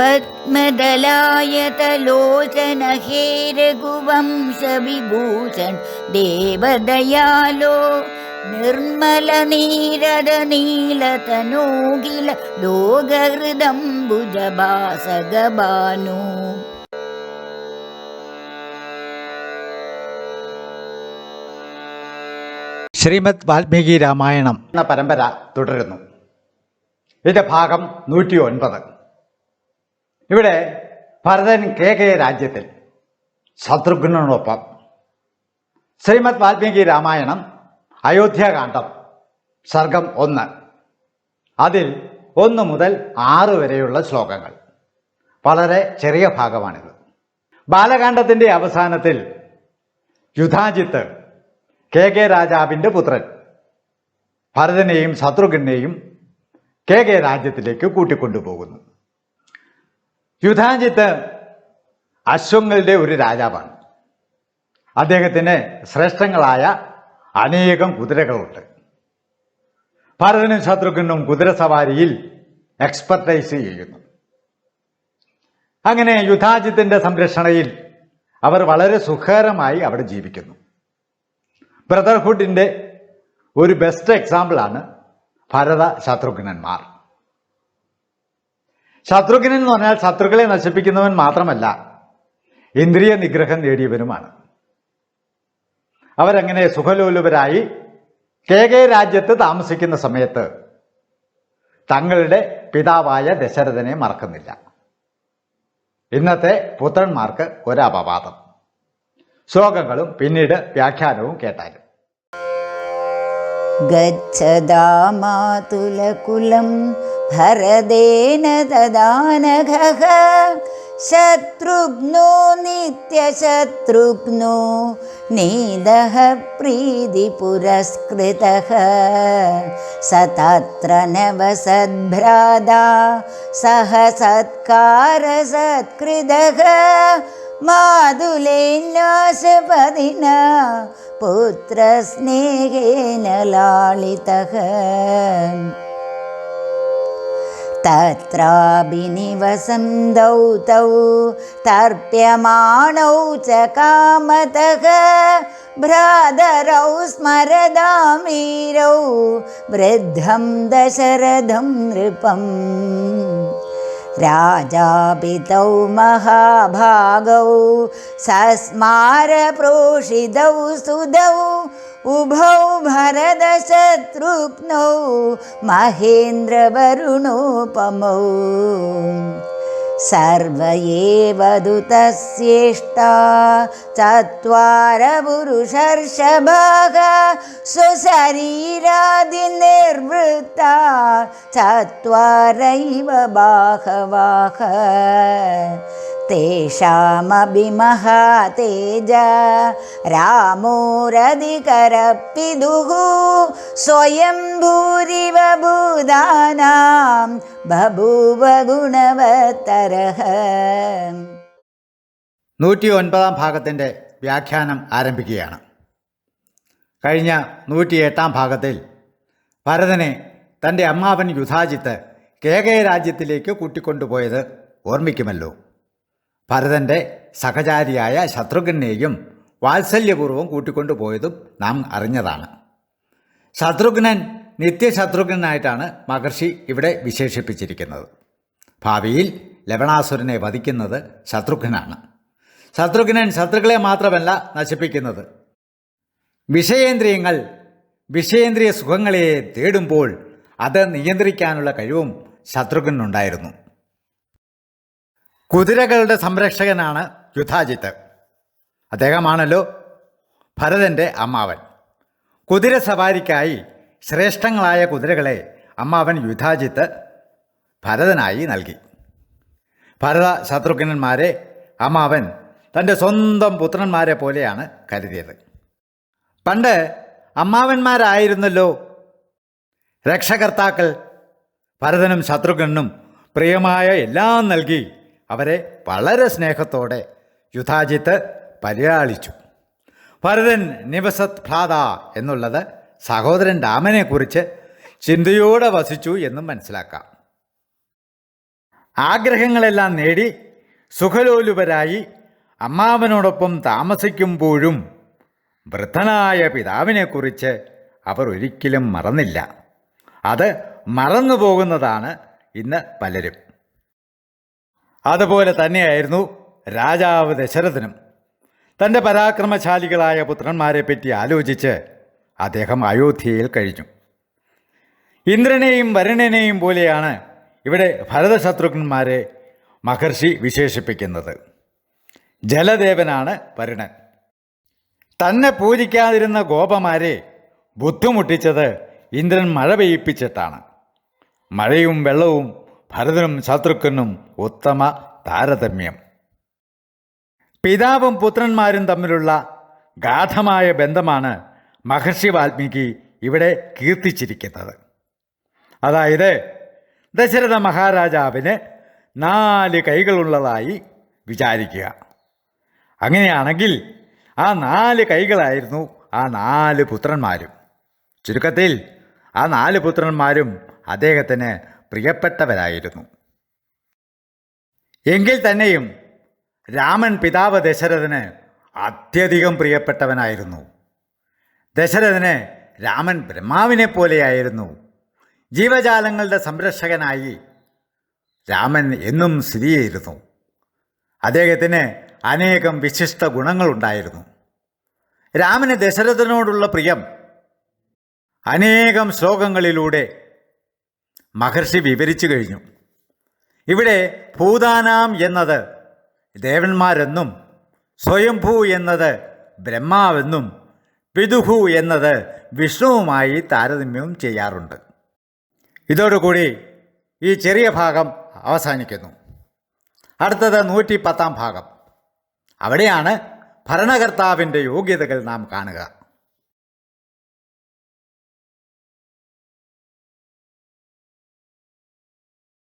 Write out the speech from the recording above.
പത്മദലായതലോചന ഹേ രഘുവംശവിഭൂഷൺ ദേവദയാലോ നിർമ്മല നീരദ നീലതനോകില ലോകഹൃദംബുജഭാസഗബാനു ശ്രീമദ് വാൽമീകി രാമായണം എന്ന പരമ്പര തുടരുന്നു. ഇതിന്റെ ഭാഗം നൂറ്റി ഒൻപത് ഇവിടെ ഭരതൻ കെ കെ രാജ്യത്തിൽ ശത്രുഘ്നോടൊപ്പം ശ്രീമദ് വാൽമീകി രാമായണം അയോധ്യാകാന്ഡം സർഗം ഒന്ന്. അതിൽ ഒന്ന് മുതൽ ആറ് വരെയുള്ള ശ്ലോകങ്ങൾ. വളരെ ചെറിയ ഭാഗമാണിത്. ബാലകാന്ഡത്തിന്റെ അവസാനത്തിൽ യുധാജിത്ത് കെ കെ രാജാവിന്റെ പുത്രൻ ഭരതനെയും ശത്രുഘ്നെയും കെ കെ രാജ്യത്തിലേക്ക് കൂട്ടിക്കൊണ്ടുപോകുന്നു. യുധാജിത്ത് അശ്വങ്ങളുടെ ഒരു രാജാവാണ്. അദ്ദേഹത്തിന് ശ്രേഷ്ഠങ്ങളായ അനേകം കുതിരകളുണ്ട്. ഭരതനും ശത്രുഘ്നും കുതിരസവാരിയിൽ എക്സ്പെർട്ടൈസ് ചെയ്യുന്നു. അങ്ങനെ യുധാജിത്തിന്റെ സംരക്ഷണയിൽ അവർ വളരെ സുഖകരമായി അവിടെ ജീവിക്കുന്നു. ബ്രദർഹുഡിന്റെ ഒരു ബെസ്റ്റ് എക്സാമ്പിളാണ് ഭരത ശത്രുഘ്നന്മാർ ശത്രുഘ്നൻ എന്ന് പറഞ്ഞാൽ ശത്രുക്കളെ നശിപ്പിക്കുന്നവൻ മാത്രമല്ല ഇന്ദ്രിയ നിഗ്രഹം നേടിയവനുമാണ്. അവരങ്ങനെ സുഖലോലുപരായി കേകെ രാജ്യത്ത് താമസിക്കുന്ന സമയത്ത് തങ്ങളുടെ പിതാവായ ദശരഥനെ മറക്കുന്നില്ല. ഇന്നത്തെ പുത്രന്മാർക്ക് ഒരു അപവാദം ശ്ലോകങ്ങളും പിന്നീട് വ്യാഖ്യാനവും കേട്ടാലും. ഗച്ഛതാമാതുലകുലം भरदेन ददानघः। शत्रुघ्नो नित्यशत्रुघ्नो नीदः प्रीतिपुरस्कृतः। स तत्र नवसद्भ्रादा सह सत्कारसत्कृदः माधुलेन्यासपदिना पुत्रस्नेहेन लालितः तत्राभिनिवसन्तौ तौ तर्प्यमाणौ च कामतः भ्रातरौ स्मरदामीरौ वृद्धं दशरथं नृपम् राजापितौ महाभागौ सस्मारप्रोषितौ सुधौ उभौ भरतशत्रुघ्नौ महेन्द्रवरुणोपमौ। सर्व एव दुतस्येष्टा चत्वार पुरुषर्षभाग स्वशरीरादिनिर्वृत्ता चत्वारैव बाहवाः तेषामपि महातेज रामोरधिकरपिदुः स्वयं भूरिव भूतानां बभूव गुणवत्तरः നൂറ്റി ഒൻപതാം ഭാഗത്തിൻ്റെ വ്യാഖ്യാനം ആരംഭിക്കുകയാണ് കഴിഞ്ഞ നൂറ്റിയെട്ടാം ഭാഗത്തിൽ ഭരതനെ തൻ്റെ അമ്മാവൻ യുധാജിത്ത് കേകയ രാജ്യത്തിലേക്ക് കൂട്ടിക്കൊണ്ടുപോയത് ഓർമ്മിക്കുമല്ലോ ഭരതന്റെ സഹചാരിയായ ശത്രുഘ്നെയും വാത്സല്യപൂർവം കൂട്ടിക്കൊണ്ടുപോയതും നാം അറിഞ്ഞതാണ്. ശത്രുഘ്നൻ നിത്യശത്രുഘ്നായിട്ടാണ് മഹർഷി ഇവിടെ വിശേഷിപ്പിച്ചിരിക്കുന്നത്. ഭാവിയിൽ ലവണാസുരനെ വധിക്കുന്നത് ശത്രുഘ്നാണ്. ശത്രുഘ്നൻ ശത്രുക്കളെ മാത്രമല്ല നശിപ്പിക്കുന്നത്. വിഷയേന്ദ്രിയങ്ങൾ വിഷയേന്ദ്രിയ സുഖങ്ങളെ തേടുമ്പോൾ അത് നിയന്ത്രിക്കാനുള്ള കഴിവും ശത്രുഘ്നുണ്ടായിരുന്നു. കുതിരകളുടെ സംരക്ഷകനാണ് യുദ്ധാജിത്ത്. അദ്ദേഹമാണല്ലോ ഭരതന്റെ അമ്മാവൻ. കുതിര സവാരിക്കായി ശ്രേഷ്ഠങ്ങളായ കുതിരകളെ അമ്മാവൻ യുദ്ധാജിത്ത് ഭരതനായി നൽകി. ഭരത ശത്രുഘ്നന്മാരെ അമ്മാവൻ തന്റെ സ്വന്തം പുത്രന്മാരെ പോലെയാണ് കരുതിയത്. പണ്ട് അമ്മാവന്മാരായിരുന്നല്ലോ രക്ഷകർത്താക്കൾ. ഭരതനും ശത്രുഘ്നും പ്രിയമായ എല്ലാം നൽകി അവരെ വളരെ സ്നേഹത്തോടെ യുധാജിത്ത് പരിലാളിച്ചു ഭരതൻ നിവസത് ഭ്രാത എന്നുള്ളത് സഹോദരൻ രാമനെക്കുറിച്ച് ചിന്തയോടെ വസിച്ചു എന്നും മനസ്സിലാക്കാം. ആഗ്രഹങ്ങളെല്ലാം നേടി സുഖലോലുപരായി അമ്മാവനോടൊപ്പം താമസിക്കുമ്പോഴും വൃദ്ധനായ പിതാവിനെക്കുറിച്ച് അവർ ഒരിക്കലും മറന്നില്ല. അത് മറന്നു പോകുന്നതാണ് ഇന്ന് പലരും. അതുപോലെ തന്നെയായിരുന്നു രാജാവ് ദശരഥനും. തന്റെ പരാക്രമശാലികളായ പുത്രന്മാരെ പറ്റി ആലോചിച്ച് അദ്ദേഹം അയോധ്യയിൽ കഴിഞ്ഞു. ഇന്ദ്രനെയും വരുണനെയും പോലെയാണ് ഇവിടെ ഭരതശത്രുഘ്നന്മാരെ മഹർഷി വിശേഷിപ്പിക്കുന്നത്. ജലദേവനാണ് വരുണൻ. തന്നെ പൂജിക്കാതിരുന്ന ഗോപമാരെ ബുദ്ധിമുട്ടിച്ചത് ഇന്ദ്രൻ മഴ പെയ്യിപ്പിച്ചിട്ടാണ്. മഴയും വെള്ളവും ഭരതനും ശത്രുഘ്നും ഉത്തമ താരതമ്യം. പിതാവും പുത്രന്മാരും തമ്മിലുള്ള ഗാഠമായ ബന്ധമാണ് മഹർഷി വാൽമീകി ഇവിടെ കീർത്തിച്ചിരിക്കുന്നത്. അതായത് ദശരഥ മഹാരാജാവിന് നാല് കൈകളുള്ളതായി വിചാരിക്കുക. അങ്ങനെയാണെങ്കിൽ ആ നാല് കൈകളായിരുന്നു ആ നാല് പുത്രന്മാരും. ചുരുക്കത്തിൽ ആ നാല് പുത്രന്മാരും അദ്ദേഹത്തിന് പ്രിയപ്പെട്ടവരായിരുന്നു. എങ്കിൽ തന്നെയും രാമൻ പിതാവ് ദശരഥന് അത്യധികം പ്രിയപ്പെട്ടവനായിരുന്നു. ദശരഥന് രാമൻ ബ്രഹ്മാവിനെ പോലെയായിരുന്നു. ജീവജാലങ്ങളുടെ സംരക്ഷകനായി രാമൻ എന്നും സ്ഥിതി ചെയ്തിരുന്നു. അദ്ദേഹത്തിന് അനേകം വിശിഷ്ട ഗുണങ്ങളുണ്ടായിരുന്നു. രാമന് ദശരഥനോടുള്ള പ്രിയം അനേകം ശ്ലോകങ്ങളിലൂടെ മഹർഷി വിവരിച്ചു കഴിഞ്ഞു. ഇവിടെ ഭൂതാനാം എന്നത് ദേവന്മാരെന്നും സ്വയംഭൂ എന്നത് ബ്രഹ്മാവെന്നും പിതുഹു എന്നത് വിഷ്ണുവുമായി താരതമ്യവും ചെയ്യാറുണ്ട്. ഇതോടുകൂടി ഈ ചെറിയ ഭാഗം അവസാനിക്കുന്നു. അടുത്തത് നൂറ്റി പത്താം ഭാഗം. അവിടെയാണ് ഭരണകർത്താവിന്റെ യോഗ്യതകൾ നാം കാണുക.